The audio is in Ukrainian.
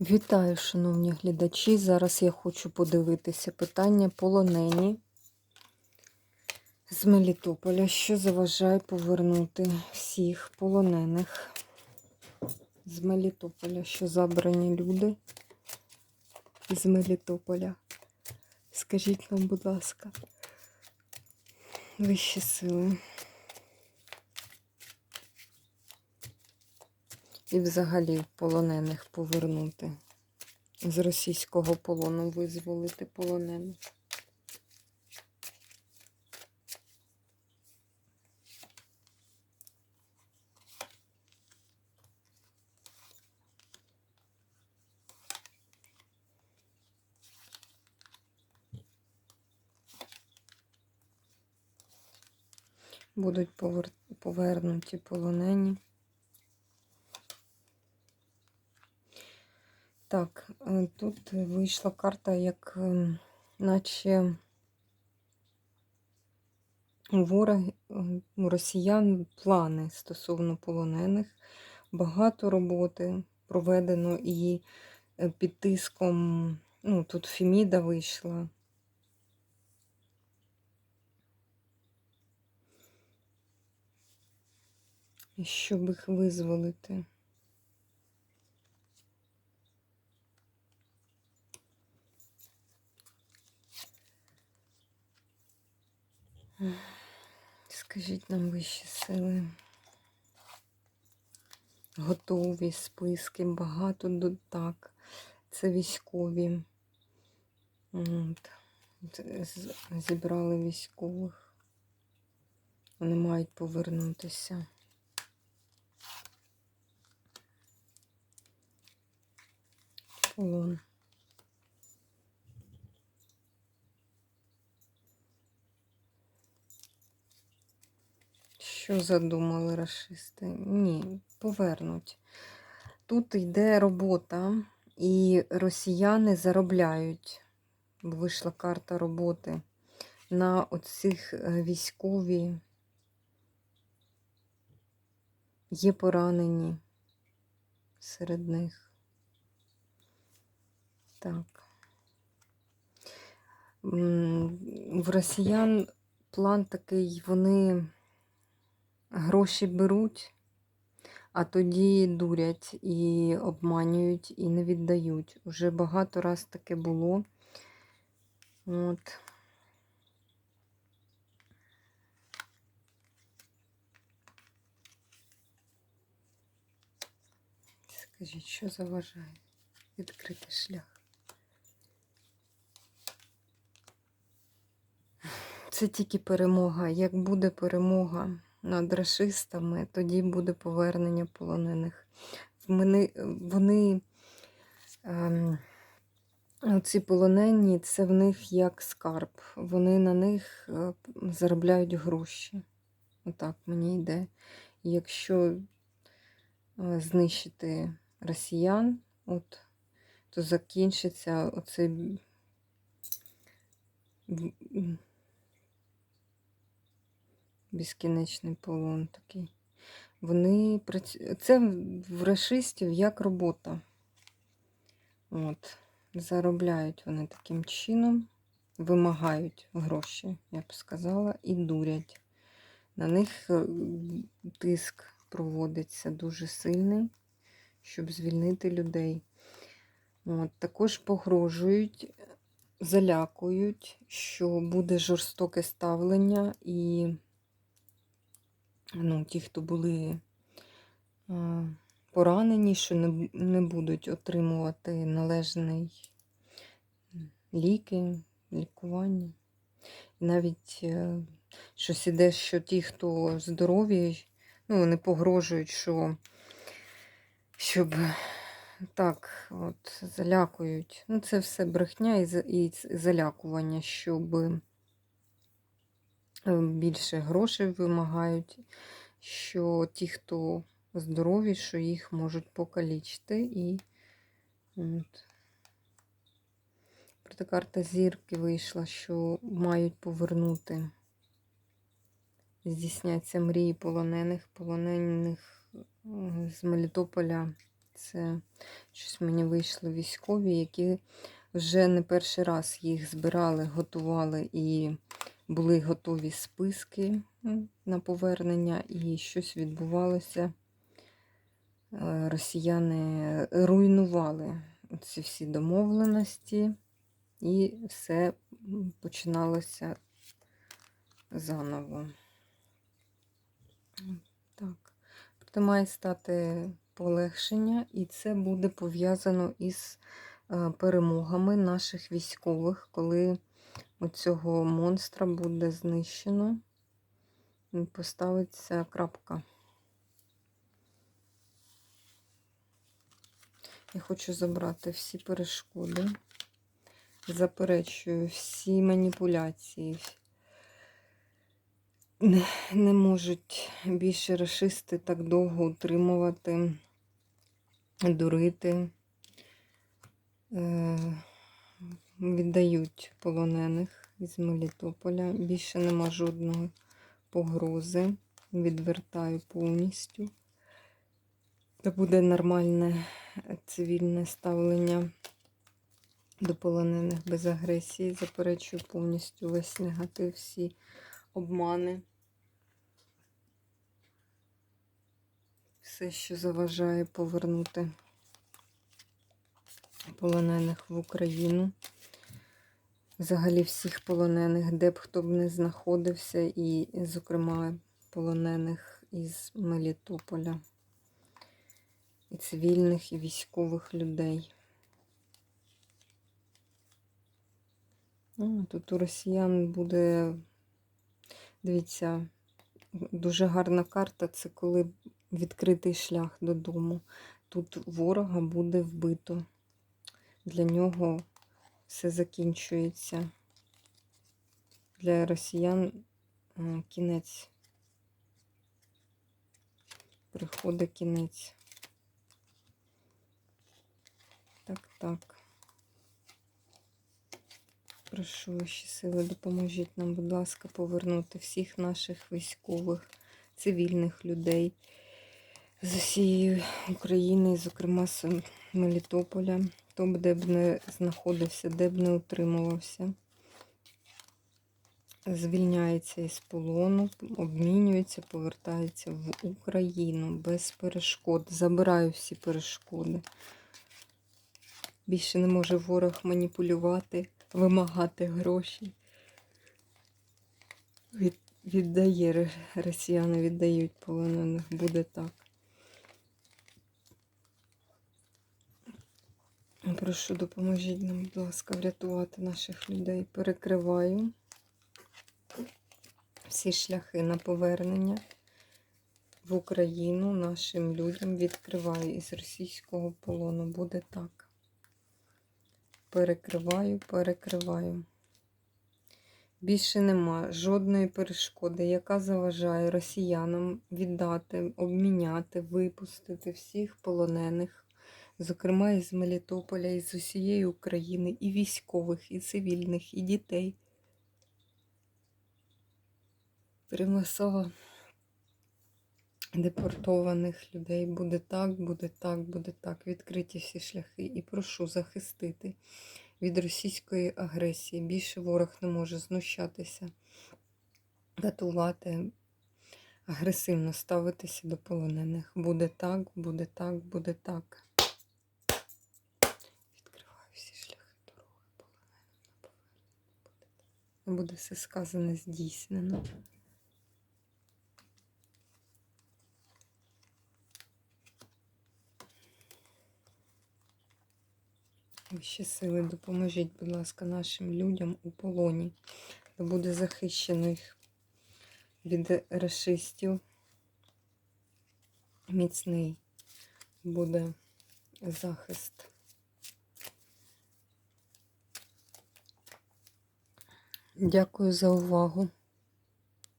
Вітаю, шановні глядачі. Зараз я хочу подивитися питання полонені з Мелітополя, що заважає повернути всіх полонених з Мелітополя, що забрані люди з Мелітополя. Скажіть нам, будь ласка, вищі сили. І взагалі полонених повернути. З російського полону визволити полонених. Будуть повер... повернуті полонені. Так, е, тут вийшла карта, як ем, наче у ворог у росіян плани стосовно полонених. Багато роботи проведено і е, під тиском, ну, тут Феміда вийшла. Щоб їх визволити. Скажіть нам вищі сили. Готові списки, багато до так. Це військові. От. Зібрали військових. Вони мають повернутися. Полон. Що задумали расисти? Ні, повернуть. Тут йде робота, і росіяни заробляють. Вийшла карта роботи на оцих е, військові. Є поранені серед них. Так. В росіян план такий, вони гроші беруть, а тоді дурять і обманюють, і не віддають. Уже багато раз таке було. От. Скажіть, що заважає відкрити шлях? Це тільки перемога. Як буде перемога над расистами, тоді буде повернення полонених. Вони, вони ем, ці полонені, це в них як скарб. Вони на них е, заробляють гроші. Отак мені йде. Якщо е, знищити росіян, от, то закінчиться оцей безкінечний полон такий. Вони. Це в расистів як робота. От. Заробляють вони таким чином, вимагають гроші, я б сказала, і дурять. На них е, тиск проводиться дуже сильний, щоб звільнити людей. От. Також погрожують, залякують, що буде жорстоке ставлення і ну, ті, хто були поранені, що не, не будуть отримувати належний ліки, лікування. І навіть е, щось іде, що ті, хто здорові, ну, вони погрожують, що щоб так, от, залякують. Ну, це все брехня і, і залякування, щоб Е, більше грошей вимагають, що ті, хто здорові, що їх можуть покалічити. І от. Проте карта зірки вийшла, що мають повернути. Здійсняться мрії полонених, полонених з Мелітополя Це щось мені вийшло військові, які вже не перший раз їх збирали, готували і були готові списки на повернення, і щось відбувалося. Е, Росіяни руйнували ці всі домовленості, і все починалося заново. Так. Проте має стати полегшення, і це буде пов'язано із е, перемогами наших військових, коли оцього монстра буде знищено і поставиться крапка. Я хочу забрати всі перешкоди, заперечую всі маніпуляції. Не, не можуть більше расисти так довго утримувати, дурити, е, віддають полонених із Мелітополя. Більше нема жодної погрози. Відвертаю повністю. Це буде нормальне цивільне ставлення до полонених без агресії. Заперечую повністю весь негатив, всі обмани. Все, що заважає повернути полонених в Україну. Взагалі всіх полонених, де б хто б не знаходився, і, зокрема, полонених із Мелітополя, і цивільних, і військових людей. Ну, тут у росіян буде, дивіться, дуже гарна карта це коли відкритий шлях додому. Тут ворога буде вбито. Для нього все закінчується. Для росіян е, кінець. Приходить кінець. Так, так. Прошу ваші сили, допоможіть нам, будь ласка, повернути всіх наших військових, цивільних людей з усієї України, зокрема з Мелітополя, хто б де б не знаходився, де б не утримувався. Звільняється із полону, обмінюється, повертається в Україну без перешкод. Забираю всі перешкоди. Більше не може ворог маніпулювати, вимагати гроші. Від, віддає росіяни, віддають полонених. Буде так. Прошу, допоможіть нам, будь ласка, врятувати наших людей. Перекриваю всі шляхи на повернення в Україну нашим людям. Відкриваю із російського полону. Буде так. Перекриваю, перекриваю. Більше нема жодної перешкоди, яка заважає росіянам віддати, обміняти, випустити всіх полонених, зокрема із Мелітополя, із усієї України, і військових, і цивільних, і дітей. Примусово депортованих людей буде так, буде так, буде так. Відкриті всі шляхи. І прошу захистити від російської агресії. Більше ворог не може знущатися, датувати, агресивно ставитися до полонених. Буде так, буде так, буде так. Відкриваю всі шляхи дороги полоненим на повернення. Буде так. Буде все сказане здійснено. Вищі сили, допоможіть, будь ласка, нашим людям у полоні, де буде захищено їх від расистів. Міцний буде захист. Дякую за увагу.